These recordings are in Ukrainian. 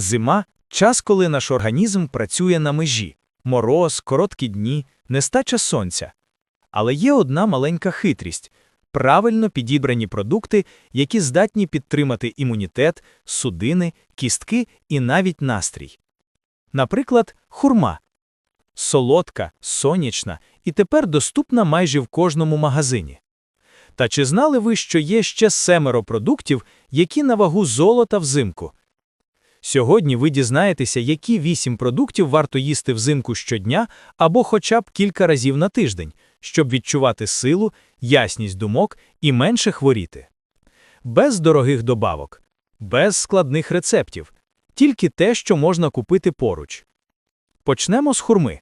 Зима час, коли наш організм працює на межі. Мороз, короткі дні, нестача сонця. Але є одна маленька хитрість правильно підібрані продукти, які здатні підтримати імунітет, судини, кістки і навіть настрій. Наприклад, хурма. Солодка, сонячна і тепер доступна майже в кожному магазині. Та чи знали ви, що є ще семеро продуктів, які на вагу золота взимку? Сьогодні ви дізнаєтеся, які вісім продуктів варто їсти взимку щодня або хоча б кілька разів на тиждень, щоб відчувати силу, ясність думок і менше хворіти. Без дорогих добавок, без складних рецептів, тільки те, що можна купити поруч. Почнемо з хурми.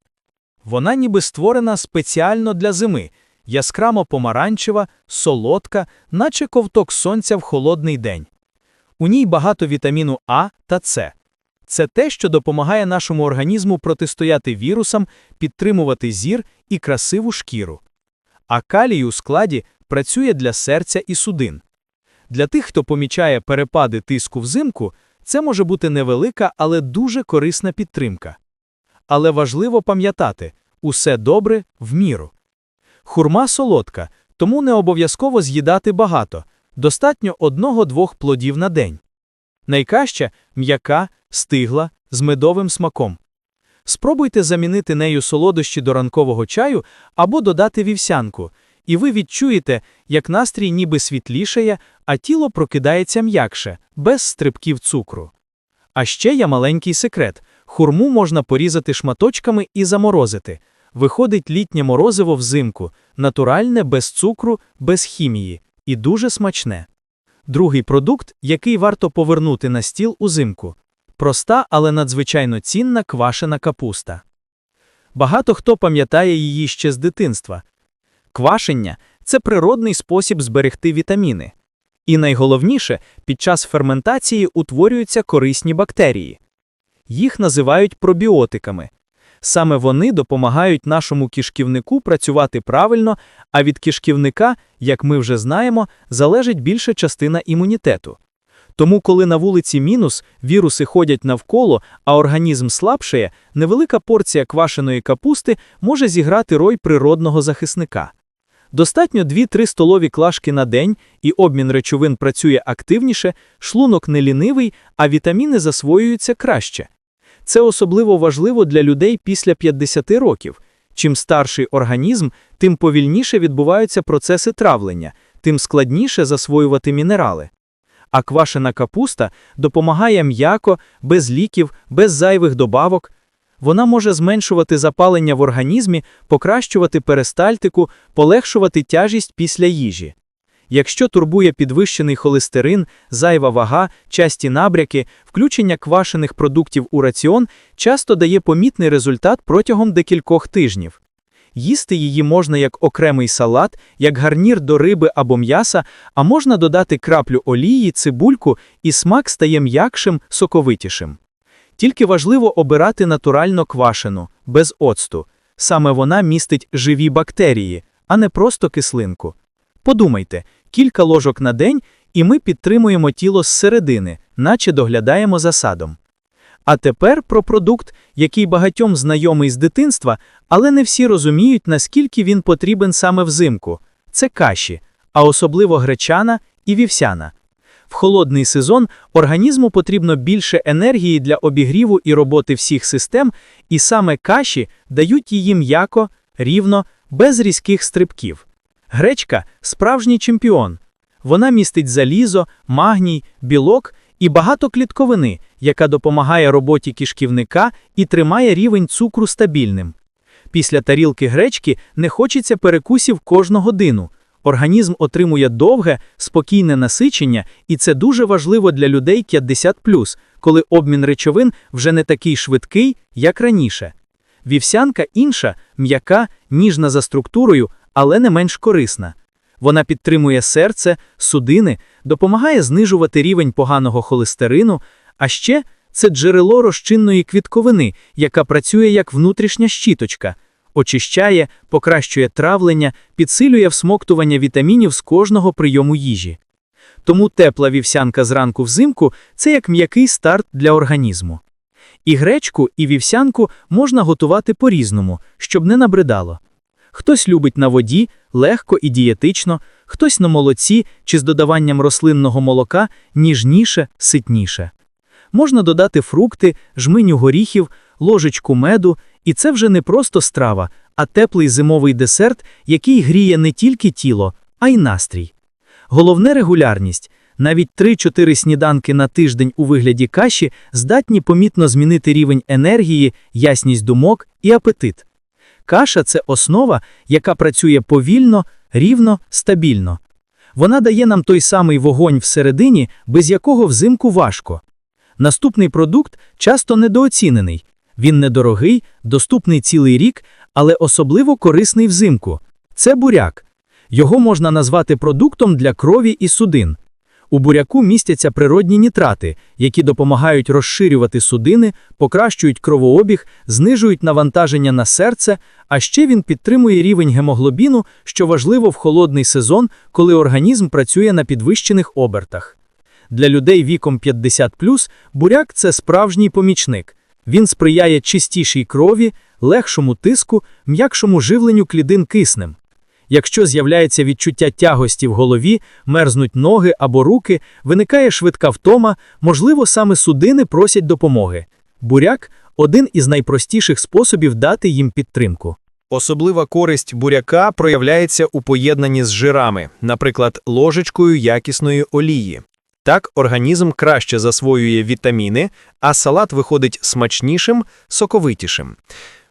Вона ніби створена спеціально для зими, яскрамо помаранчева, солодка, наче ковток сонця в холодний день. У ній багато вітаміну А та С. Це те, що допомагає нашому організму протистояти вірусам, підтримувати зір і красиву шкіру. А калій у складі працює для серця і судин. Для тих, хто помічає перепади тиску взимку, це може бути невелика, але дуже корисна підтримка. Але важливо пам'ятати усе добре в міру. Хурма солодка, тому не обов'язково з'їдати багато, достатньо одного-двох плодів на день. Найкраще м'яка, стигла, з медовим смаком. Спробуйте замінити нею солодощі до ранкового чаю або додати вівсянку, і ви відчуєте, як настрій ніби світлішає, а тіло прокидається м'якше, без стрибків цукру. А ще є маленький секрет: хурму можна порізати шматочками і заморозити. Виходить літнє морозиво взимку, натуральне, без цукру, без хімії, і дуже смачне. Другий продукт, який варто повернути на стіл узимку проста, але надзвичайно цінна квашена капуста. Багато хто пам'ятає її ще з дитинства. Квашення це природний спосіб зберегти вітаміни. І найголовніше, під час ферментації утворюються корисні бактерії. Їх називають пробіотиками. Саме вони допомагають нашому кишківнику працювати правильно, а від кишківника, як ми вже знаємо, залежить більша частина імунітету. Тому, коли на вулиці мінус, віруси ходять навколо, а організм слабшає, невелика порція квашеної капусти може зіграти роль природного захисника. Достатньо 2-3 столові клашки на день, і обмін речовин працює активніше, шлунок не лінивий, а вітаміни засвоюються краще. Це особливо важливо для людей після 50 років. Чим старший організм, тим повільніше відбуваються процеси травлення, тим складніше засвоювати мінерали. А квашена капуста допомагає м'яко, без ліків, без зайвих добавок. Вона може зменшувати запалення в організмі, покращувати перистальтику, полегшувати тяжість після їжі. Якщо турбує підвищений холестерин, зайва вага, часті набряки, включення квашених продуктів у раціон часто дає помітний результат протягом декількох тижнів. Їсти її можна як окремий салат, як гарнір до риби або м'яса, а можна додати краплю олії, цибульку, і смак стає м'якшим, соковитішим. Тільки важливо обирати натурально квашену, без оцту. Саме вона містить живі бактерії, а не просто кислинку. Подумайте, кілька ложок на день, і ми підтримуємо тіло зсередини, наче доглядаємо за садом. А тепер про продукт, який багатьом знайомий з дитинства, але не всі розуміють, наскільки він потрібен саме взимку. Це каші, а особливо гречана і вівсяна. В холодний сезон організму потрібно більше енергії для обігріву і роботи всіх систем, і саме каші дають її м'яко, рівно, без різких стрибків. Гречка справжній чемпіон. Вона містить залізо, магній, білок і багато клітковини, яка допомагає роботі кишківника і тримає рівень цукру стабільним. Після тарілки гречки не хочеться перекусів кожну годину. Організм отримує довге, спокійне насичення, і це дуже важливо для людей 50 коли обмін речовин вже не такий швидкий, як раніше. Вівсянка інша, м'яка, ніжна за структурою, але не менш корисна. Вона підтримує серце, судини, допомагає знижувати рівень поганого холестерину, а ще це джерело розчинної квітковини, яка працює як внутрішня щіточка, очищає, покращує травлення, підсилює всмоктування вітамінів з кожного прийому їжі. Тому тепла вівсянка зранку взимку це як м'який старт для організму. І гречку, і вівсянку можна готувати по-різному, щоб не набридало. Хтось любить на воді, легко і дієтично, хтось на молоці чи з додаванням рослинного молока ніжніше, ситніше. Можна додати фрукти, жменю горіхів, ложечку меду, і це вже не просто страва, а теплий зимовий десерт, який гріє не тільки тіло, а й настрій. Головне регулярність. Навіть 3-4 сніданки на тиждень у вигляді каші здатні помітно змінити рівень енергії, ясність думок і апетит. Каша це основа, яка працює повільно, рівно, стабільно. Вона дає нам той самий вогонь всередині, без якого взимку важко. Наступний продукт часто недооцінений. Він недорогий, доступний цілий рік, але особливо корисний взимку. Це буряк. Його можна назвати продуктом для крові і судин. У буряку містяться природні нітрати, які допомагають розширювати судини, покращують кровообіг, знижують навантаження на серце, а ще він підтримує рівень гемоглобіну, що важливо в холодний сезон, коли організм працює на підвищених обертах. Для людей віком 50 буряк це справжній помічник. Він сприяє чистішій крові, легшому тиску, м'якшому живленню клідин киснем. Якщо з'являється відчуття тягості в голові, мерзнуть ноги або руки, виникає швидка втома, можливо, саме судини просять допомоги. Буряк один із найпростіших способів дати їм підтримку. Особлива користь буряка проявляється у поєднанні з жирами, наприклад, ложечкою якісної олії. Так організм краще засвоює вітаміни, а салат виходить смачнішим, соковитішим.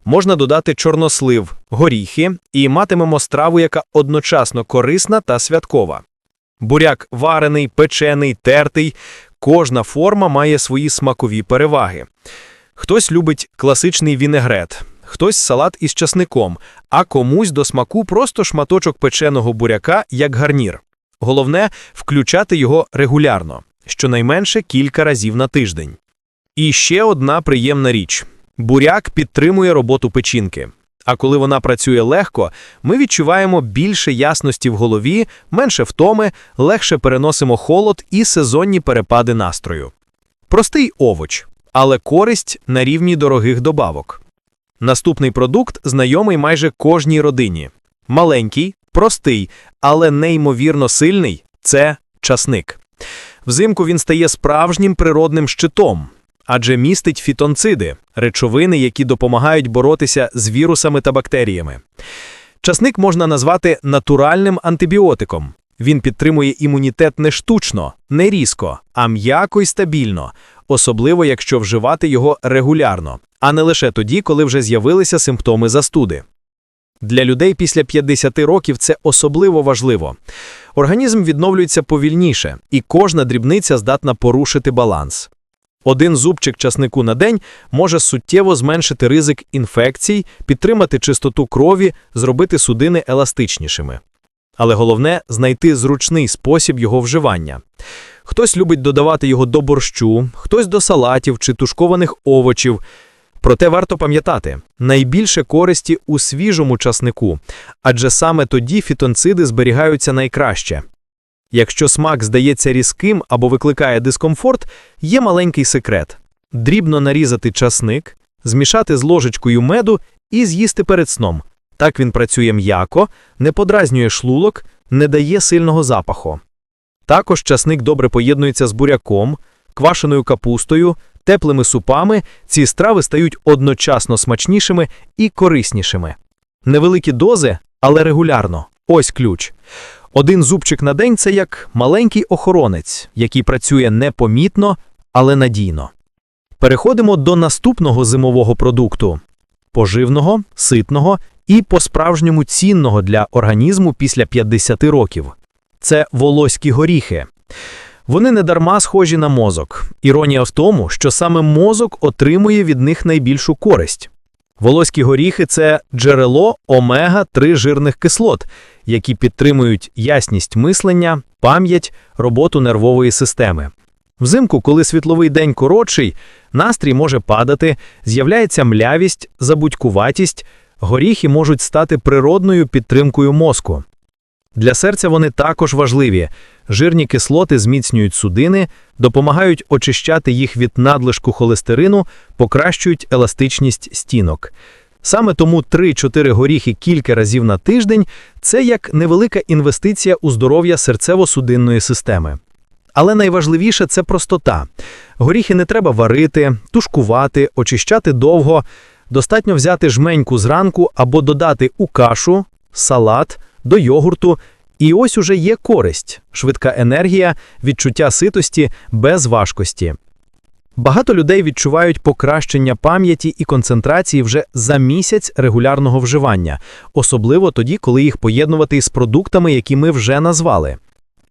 Можна додати чорнослив, горіхи і матимемо страву, яка одночасно корисна та святкова. Буряк варений, печений, тертий, кожна форма має свої смакові переваги. Хтось любить класичний вінегрет, хтось салат із часником, а комусь до смаку просто шматочок печеного буряка як гарнір. Головне включати його регулярно, щонайменше кілька разів на тиждень. І ще одна приємна річ. Буряк підтримує роботу печінки. А коли вона працює легко, ми відчуваємо більше ясності в голові, менше втоми, легше переносимо холод і сезонні перепади настрою. Простий овоч, але користь на рівні дорогих добавок. Наступний продукт знайомий майже кожній родині. Маленький, простий, але неймовірно сильний це часник. Взимку він стає справжнім природним щитом адже містить фітонциди речовини, які допомагають боротися з вірусами та бактеріями. Часник можна назвати натуральним антибіотиком. Він підтримує імунітет не штучно, не різко, а м'яко й стабільно, особливо якщо вживати його регулярно, а не лише тоді, коли вже з'явилися симптоми застуди. Для людей після 50 років це особливо важливо. Організм відновлюється повільніше, і кожна дрібниця здатна порушити баланс. Один зубчик часнику на день може суттєво зменшити ризик інфекцій, підтримати чистоту крові, зробити судини еластичнішими. Але головне знайти зручний спосіб його вживання. Хтось любить додавати його до борщу, хтось до салатів чи тушкованих овочів. Проте варто пам'ятати, найбільше користі у свіжому часнику, адже саме тоді фітонциди зберігаються найкраще. Якщо смак здається різким або викликає дискомфорт, є маленький секрет: дрібно нарізати часник, змішати з ложечкою меду і з'їсти перед сном. Так він працює м'яко, не подразнює шлулок, не дає сильного запаху. Також часник добре поєднується з буряком, квашеною капустою, теплими супами, ці страви стають одночасно смачнішими і кориснішими. Невеликі дози, але регулярно. Ось ключ. Один зубчик на день це як маленький охоронець, який працює непомітно, але надійно. Переходимо до наступного зимового продукту поживного, ситного і по-справжньому цінного для організму після 50 років. Це волоські горіхи. Вони недарма схожі на мозок. Іронія в тому, що саме мозок отримує від них найбільшу користь. Волоські горіхи це джерело омега 3 жирних кислот, які підтримують ясність мислення, пам'ять, роботу нервової системи. Взимку, коли світловий день коротший, настрій може падати, з'являється млявість, забудькуватість, горіхи можуть стати природною підтримкою мозку. Для серця вони також важливі. Жирні кислоти зміцнюють судини, допомагають очищати їх від надлишку холестерину, покращують еластичність стінок. Саме тому 3-4 горіхи кілька разів на тиждень це як невелика інвестиція у здоров'я серцево-судинної системи. Але найважливіше це простота. Горіхи не треба варити, тушкувати, очищати довго. Достатньо взяти жменьку зранку або додати у кашу, салат, до йогурту. І ось уже є користь, швидка енергія, відчуття ситості без важкості. Багато людей відчувають покращення пам'яті і концентрації вже за місяць регулярного вживання, особливо тоді, коли їх поєднувати із продуктами, які ми вже назвали.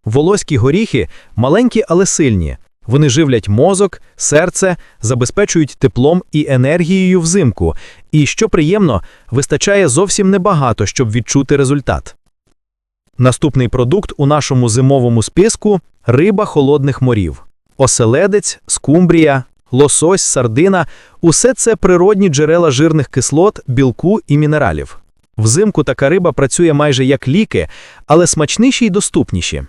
Волоські горіхи маленькі, але сильні. Вони живлять мозок, серце, забезпечують теплом і енергією взимку. І, що приємно, вистачає зовсім небагато, щоб відчути результат. Наступний продукт у нашому зимовому списку – риба холодних морів. Оселедець, скумбрія, лосось, сардина – усе це природні джерела жирних кислот, білку і мінералів. Взимку така риба працює майже як ліки, але смачніші й доступніші.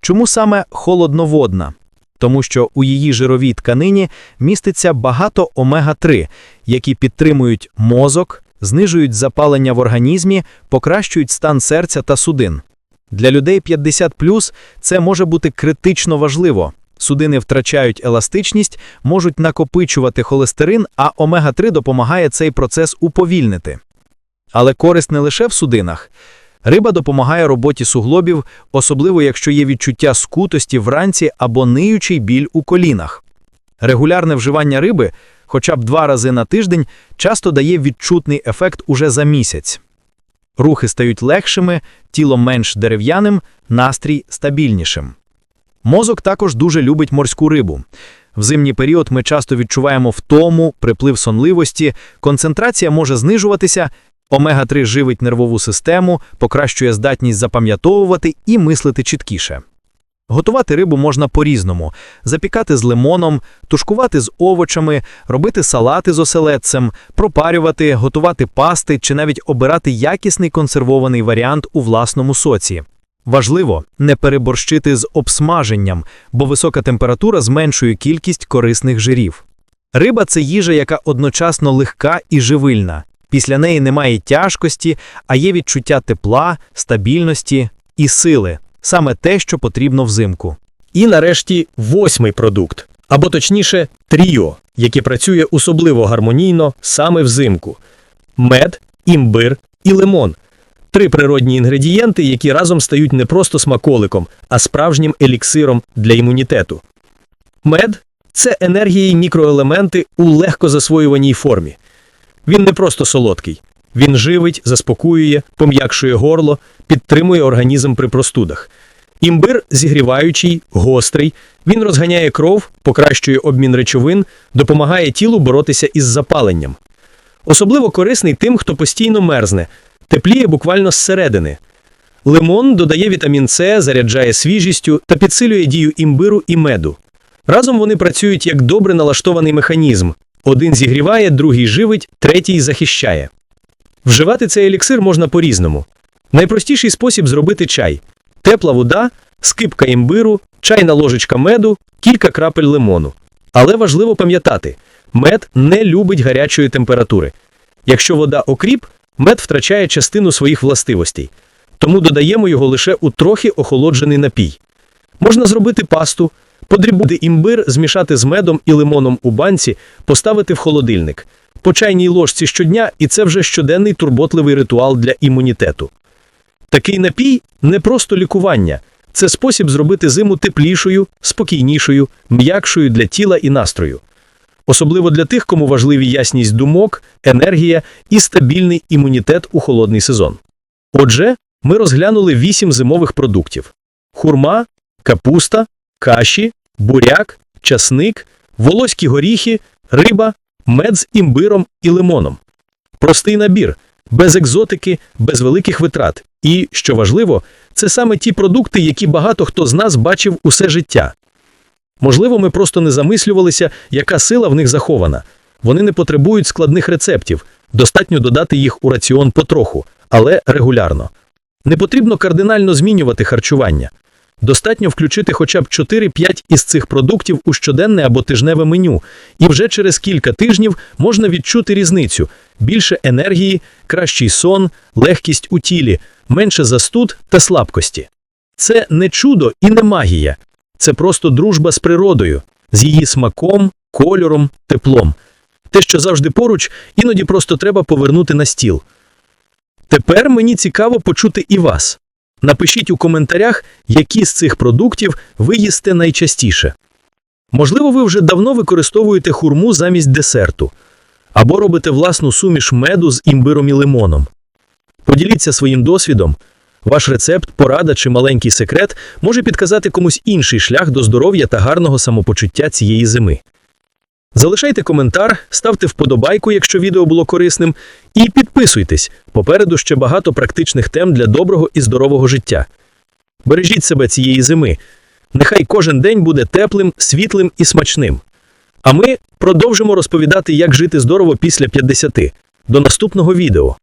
Чому саме холодноводна? Тому що у її жировій тканині міститься багато омега-3, які підтримують мозок, знижують запалення в організмі, покращують стан серця та судин. Для людей 50+, це може бути критично важливо. Судини втрачають еластичність, можуть накопичувати холестерин, а омега-3 допомагає цей процес уповільнити. Але користь не лише в судинах. Риба допомагає роботі суглобів, особливо якщо є відчуття скутості вранці або ниючий біль у колінах. Регулярне вживання риби, хоча б два рази на тиждень, часто дає відчутний ефект уже за місяць. Рухи стають легшими, тіло менш дерев'яним, настрій стабільнішим. Мозок також дуже любить морську рибу. В зимній період ми часто відчуваємо втому, приплив сонливості, концентрація може знижуватися, омега-3 живить нервову систему, покращує здатність запам'ятовувати і мислити чіткіше. Готувати рибу можна по-різному: запікати з лимоном, тушкувати з овочами, робити салати з оселедцем, пропарювати, готувати пасти чи навіть обирати якісний консервований варіант у власному соці. Важливо не переборщити з обсмаженням, бо висока температура зменшує кількість корисних жирів. Риба це їжа, яка одночасно легка і живильна. Після неї немає тяжкості, а є відчуття тепла, стабільності і сили саме те, що потрібно взимку. І нарешті восьмий продукт, або точніше, тріо, яке працює особливо гармонійно саме взимку: мед, імбир і лимон. Три природні інгредієнти, які разом стають не просто смаколиком, а справжнім еліксиром для імунітету. Мед це енергія і мікроелементи у легко засвоюваній формі. Він не просто солодкий, він живить, заспокоює, пом'якшує горло, підтримує організм при простудах. Імбир зігріваючий, гострий, він розганяє кров, покращує обмін речовин, допомагає тілу боротися із запаленням. Особливо корисний тим, хто постійно мерзне, тепліє буквально зсередини. Лимон додає вітамін С, заряджає свіжістю та підсилює дію імбиру і меду. Разом вони працюють як добре налаштований механізм. Один зігріває, другий живить, третій захищає. Вживати цей еліксир можна по-різному. Найпростіший спосіб зробити чай: тепла вода, скипка імбиру, чайна ложечка меду, кілька крапель лимону. Але важливо пам'ятати, мед не любить гарячої температури. Якщо вода окріп, мед втрачає частину своїх властивостей, тому додаємо його лише у трохи охолоджений напій. Можна зробити пасту, подрібнути імбир, змішати з медом і лимоном у банці, поставити в холодильник. По чайній ложці щодня, і це вже щоденний турботливий ритуал для імунітету. Такий напій не просто лікування, це спосіб зробити зиму теплішою, спокійнішою, м'якшою для тіла і настрою. Особливо для тих, кому важливі ясність думок, енергія і стабільний імунітет у холодний сезон. Отже, ми розглянули вісім зимових продуктів: хурма, капуста, каші, буряк, часник, волоські горіхи, риба, мед з імбиром і лимоном. Простий набір, без екзотики, без великих витрат. І, що важливо, це саме ті продукти, які багато хто з нас бачив усе життя. Можливо, ми просто не замислювалися, яка сила в них захована. Вони не потребують складних рецептів, достатньо додати їх у раціон потроху, але регулярно. Не потрібно кардинально змінювати харчування. Достатньо включити хоча б 4-5 із цих продуктів у щоденне або тижневе меню, і вже через кілька тижнів можна відчути різницю: більше енергії, кращий сон, легкість у тілі, менше застуд та слабкості. Це не чудо і не магія, це просто дружба з природою, з її смаком, кольором, теплом. Те, що завжди поруч, іноді просто треба повернути на стіл. Тепер мені цікаво почути і вас. Напишіть у коментарях, які з цих продуктів ви їсте найчастіше. Можливо, ви вже давно використовуєте хурму замість десерту, або робите власну суміш меду з імбиром і лимоном. Поділіться своїм досвідом. Ваш рецепт, порада чи маленький секрет може підказати комусь інший шлях до здоров'я та гарного самопочуття цієї зими. Залишайте коментар, ставте вподобайку, якщо відео було корисним, і підписуйтесь. Попереду ще багато практичних тем для доброго і здорового життя. Бережіть себе цієї зими. Нехай кожен день буде теплим, світлим і смачним. А ми продовжимо розповідати, як жити здорово після 50. До наступного відео.